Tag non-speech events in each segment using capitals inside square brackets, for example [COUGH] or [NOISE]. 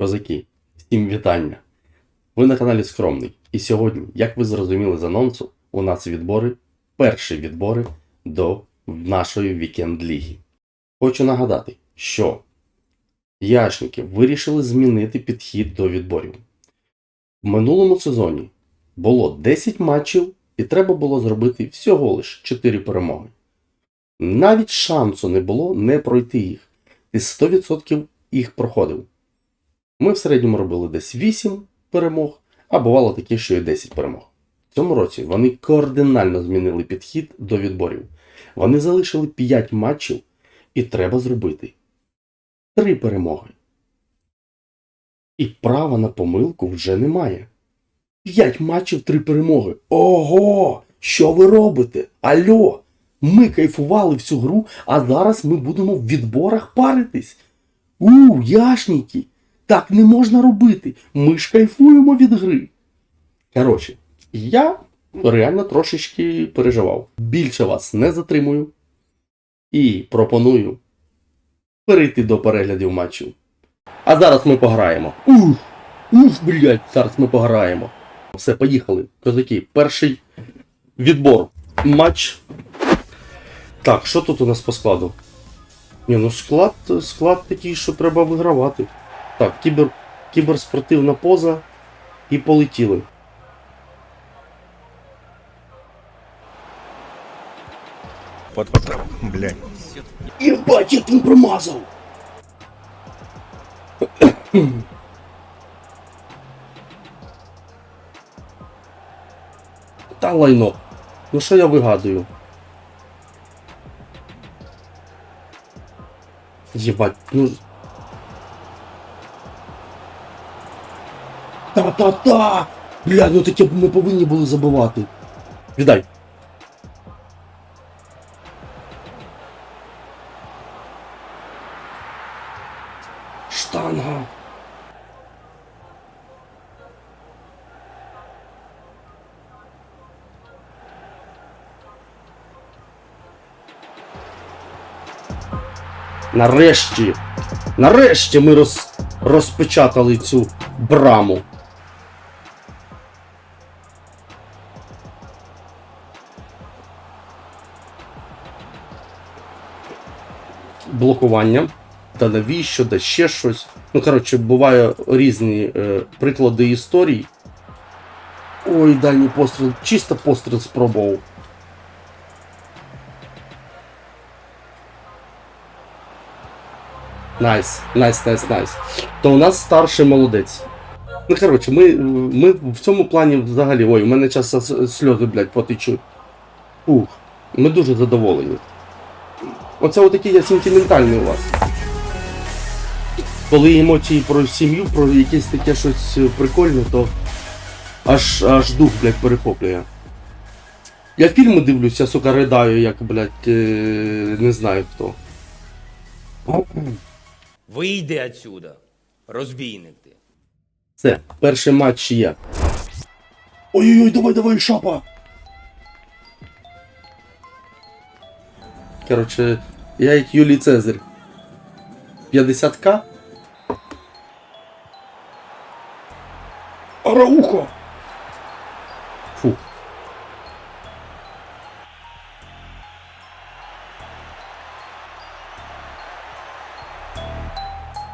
Козаки, всім вітання! Ви на каналі Скромний. І сьогодні, як ви зрозуміли з анонсу, у нас відбори, перші відбори до нашої вікенд-ліги. Хочу нагадати, що яшники вирішили змінити підхід до відборів. В минулому сезоні було 10 матчів, і треба було зробити всього лиш 4 перемоги. Навіть шансу не було не пройти їх. Ти 100% їх проходив. Ми в середньому робили десь 8 перемог, а бувало таке, що і 10 перемог. В цьому році вони кардинально змінили підхід до відборів. Вони залишили 5 матчів, і треба зробити 3 перемоги. І права на помилку вже немає. 5 матчів, 3 перемоги. Ого! Що ви робите? Альо! Ми кайфували всю гру, а зараз ми будемо в відборах паритись. У, яшніки! Так не можна робити. Ми ж кайфуємо від гри. Коротше, я реально трошечки переживав. Більше вас не затримую. І пропоную перейти до переглядів матчів. А зараз ми пограємо. Ух! Ух, блядь, зараз ми пограємо. Все, поїхали. Козаки, перший відбор. Матч. Так, що тут у нас по складу? Ні, ну склад, склад такий, що треба вигравати. Так, кібер, кіберспортивна поза і полетіли. Блядь. Єбать, як він промазав! Та лайно. Ну що я вигадую? Єбать, ну. Та-та-та! Бля, ну таке ми повинні були забивати. Віддай. Штанга. Нарешті, нарешті ми роз, розпечатали цю браму. Блокування. Та навіщо, да ще щось. Ну, коротше, буває різні е, приклади історій. Ой, дальній постріл, чисто постріл спробував. Найс, найс, найс, найс. То у нас старший молодець. Ну, коротше, ми, ми в цьому плані взагалі. Ой, у мене час сльози, блядь, потечуть. Ух, ми дуже задоволені. Оце отакий я сентиментальний у вас. Коли емоції про сім'ю, про якесь таке щось прикольне, то аж, аж дух, блядь, перехоплює. Я фільми дивлюся, сука, ридаю, як, блядь, е, не знаю хто. Вийди отсюда, розбійник ти. Все, перший матч є. Ой-ой-ой, давай, давай, шапа! Короче, я як Юлій Цезарь. 50к? Араухо! Фух.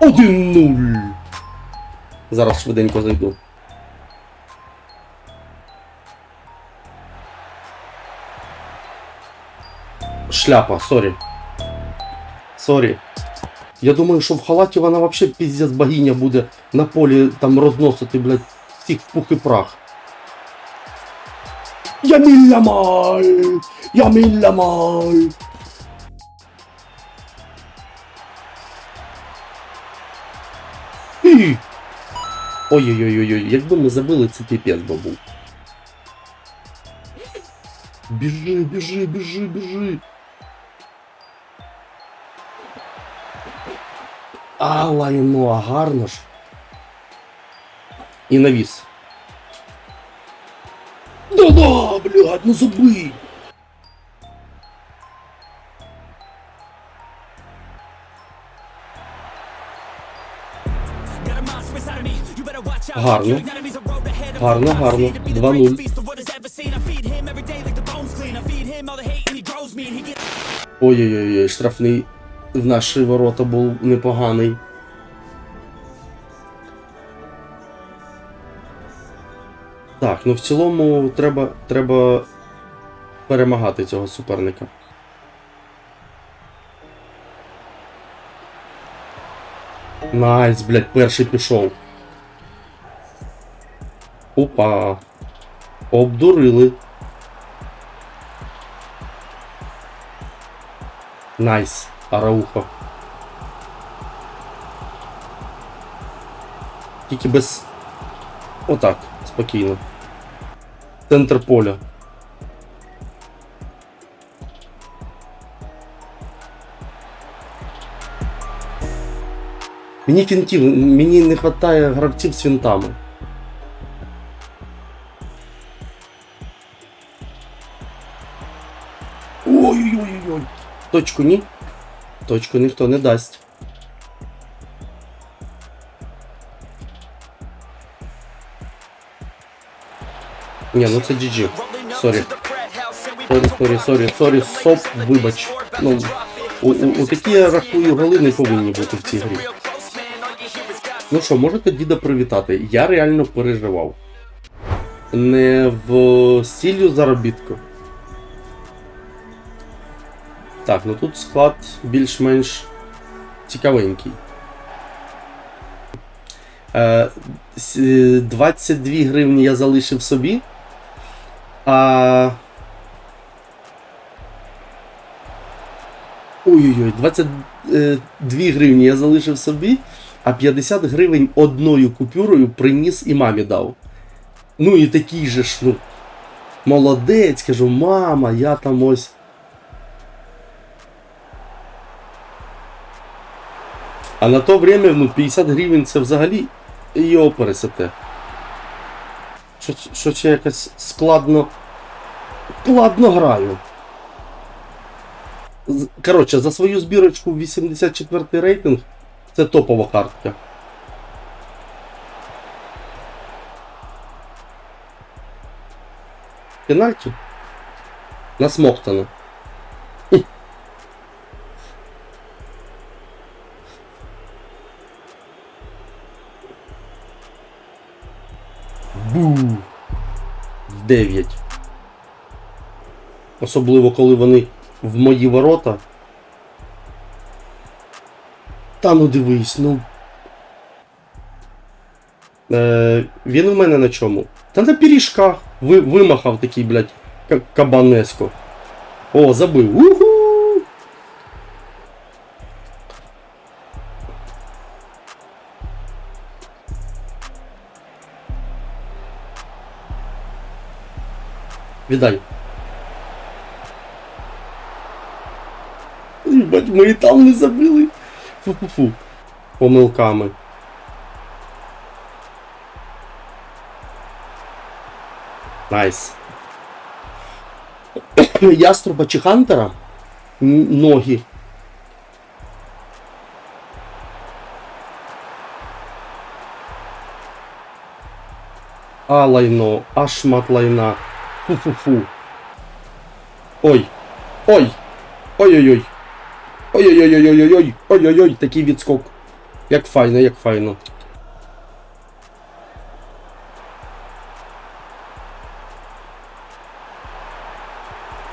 Один нуль. Зараз швиденько зайду. Шляпа, сорі. Сорі. Я думаю, що в халаті вона вообще піздець богиня буде на полі там розносити, блядь, всіх пух і прах. Я мілямай! Я мілямай! І! Ой-ой-ой-ой, якби ми забили, це піпець би був. Біжи, біжи, біжи, біжи. А, лайно, а гарно ж. І навіс. Да-да, блядь, ну забий. Гарно. Гарно, гарно. 2-0. Ой-ой-ой, штрафний в наші ворота був непоганий. Так, ну в цілому треба, треба перемагати цього суперника. Найс, блядь, перший пішов. Опа. Обдурили. Найс, Араухо. Тільки без. Отак, спокійно. Центр поля. Мені фінтів, мені не вистачає гравців з фінтами. Ой-ой-ой-ой. Точку ні. Точку ніхто не дасть. Ні, ну це GG. Сорі. Сорі, сорі, сорі, сорі, соп, вибач. Ну, у, у, у такі, я рахую, голи не повинні бути в цій грі. Ну що, можете діда привітати? Я реально переживав. Не в стілю заробітку. Так, ну тут склад більш-менш цікавенький. Е, с- е, 22 гривні я залишив собі. А. Ой-ой-ой, 22 гривні я залишив собі, а 50 гривень одною купюрою приніс і мамі дав. Ну і такий же ж, ну. Молодець, кажу, мама, я там ось. А на то время, ну, 50 гривень це взагалі його пересете. Що, що це якось складно. Складно граю. Коротше, за свою збірочку 84 рейтинг це топова картка. Пенальті? Насмоктано. В 9. Особливо, коли вони в мої ворота. Та ну дивись, ну. Е, він у мене на чому? Та на пиріжках. Ви, вимахав такий, блядь, ка- кабанеско. О, забив. Уху! Віддай. Бать, ми і там не забили. Фу-фу-фу. Помилками. Найс. [CLEARS THROAT] Яструба чи Хантера? Ноги. А лайно, а шмат лайна. Фу-фу-фу. Ой. Ой. Ой-ой-ой. Ой-ой-ой-ой-ой-ой. Ой-ой-ой, такий відскок. Як файно, як файно.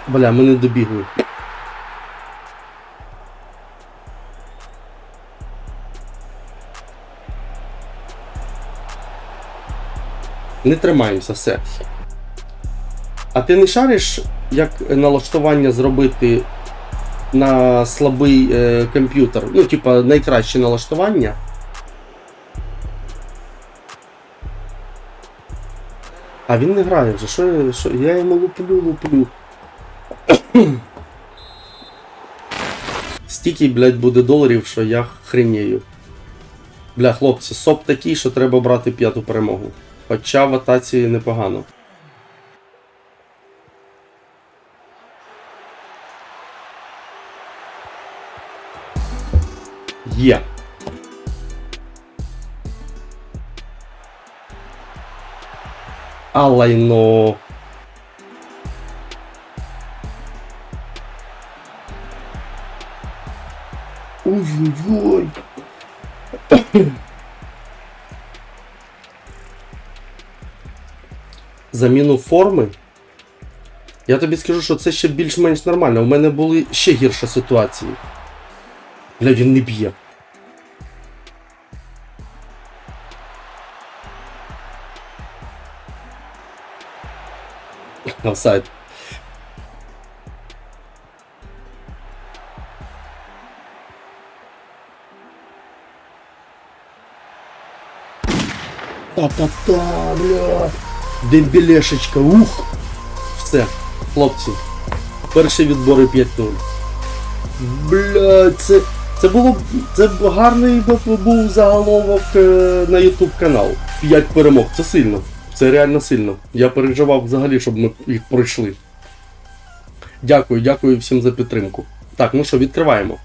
Бля, ми не добігли. Не тримаємося, все. А ти не шариш, як налаштування зробити на слабий е, комп'ютер? Ну, типа, найкраще налаштування. А він не грає вже. Що, що? Я йому луплю, луплю. [COUGHS] Стільки, блядь, буде доларів, що я хренею. Бля, хлопці, соп такий, що треба брати п'яту перемогу. Хоча в атаці непогано. є. А лайно. Ой-ой-ой. Заміну форми. Я тобі скажу, що це ще більш-менш нормально. У мене були ще гірші ситуації. Бля, він не б'є. Офсайд. Та-та-та, бля. Дембелешечка, ух. Все, хлопці. Перші відбори 5-0. Бля, це. Це було. Це гарний був заголовок е, на YouTube канал. 5 перемог. Це сильно. Це реально сильно. Я переживав взагалі, щоб ми їх пройшли. Дякую, дякую всім за підтримку. Так, ну що, відкриваємо.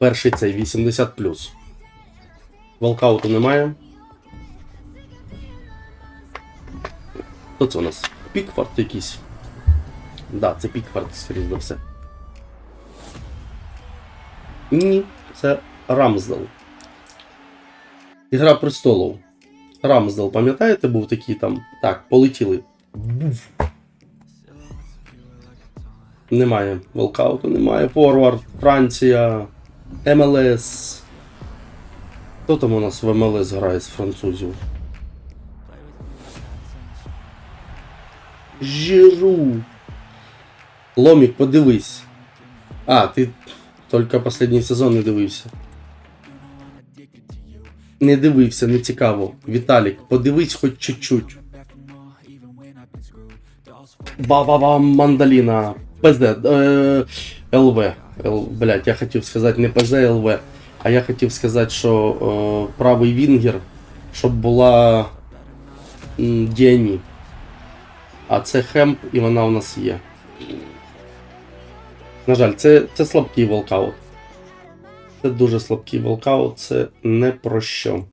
Перший цей 80. Волкауту немає. Хто це у нас? Пікфорд якийсь. Да, це Пікфорд, скоріш за все. Ні, це Рамсдал. Ігра престолов. Рамсдал, пам'ятаєте, був такий там. Так, полетіли. Буф. Немає. Волкауту немає. Форвард, Франція, МЛС. Хто там у нас в МЛС грає з французів? Жиру. Ломік, подивись. А, ти тільки останній сезон не дивився. Не дивився, не цікаво. Віталік, подивись хоч чуть-чуть. Ба-ба-бам, мандаліна. ПЗ. Е, ЛВ. Л, блять, я хотів сказати не ПЗ ЛВ, а я хотів сказати, що е, правий Вінгер, щоб була Діані. А це хемп, і вона у нас є. На жаль, це, це слабкий волкаут. Це дуже слабкий волкаут, це не про що.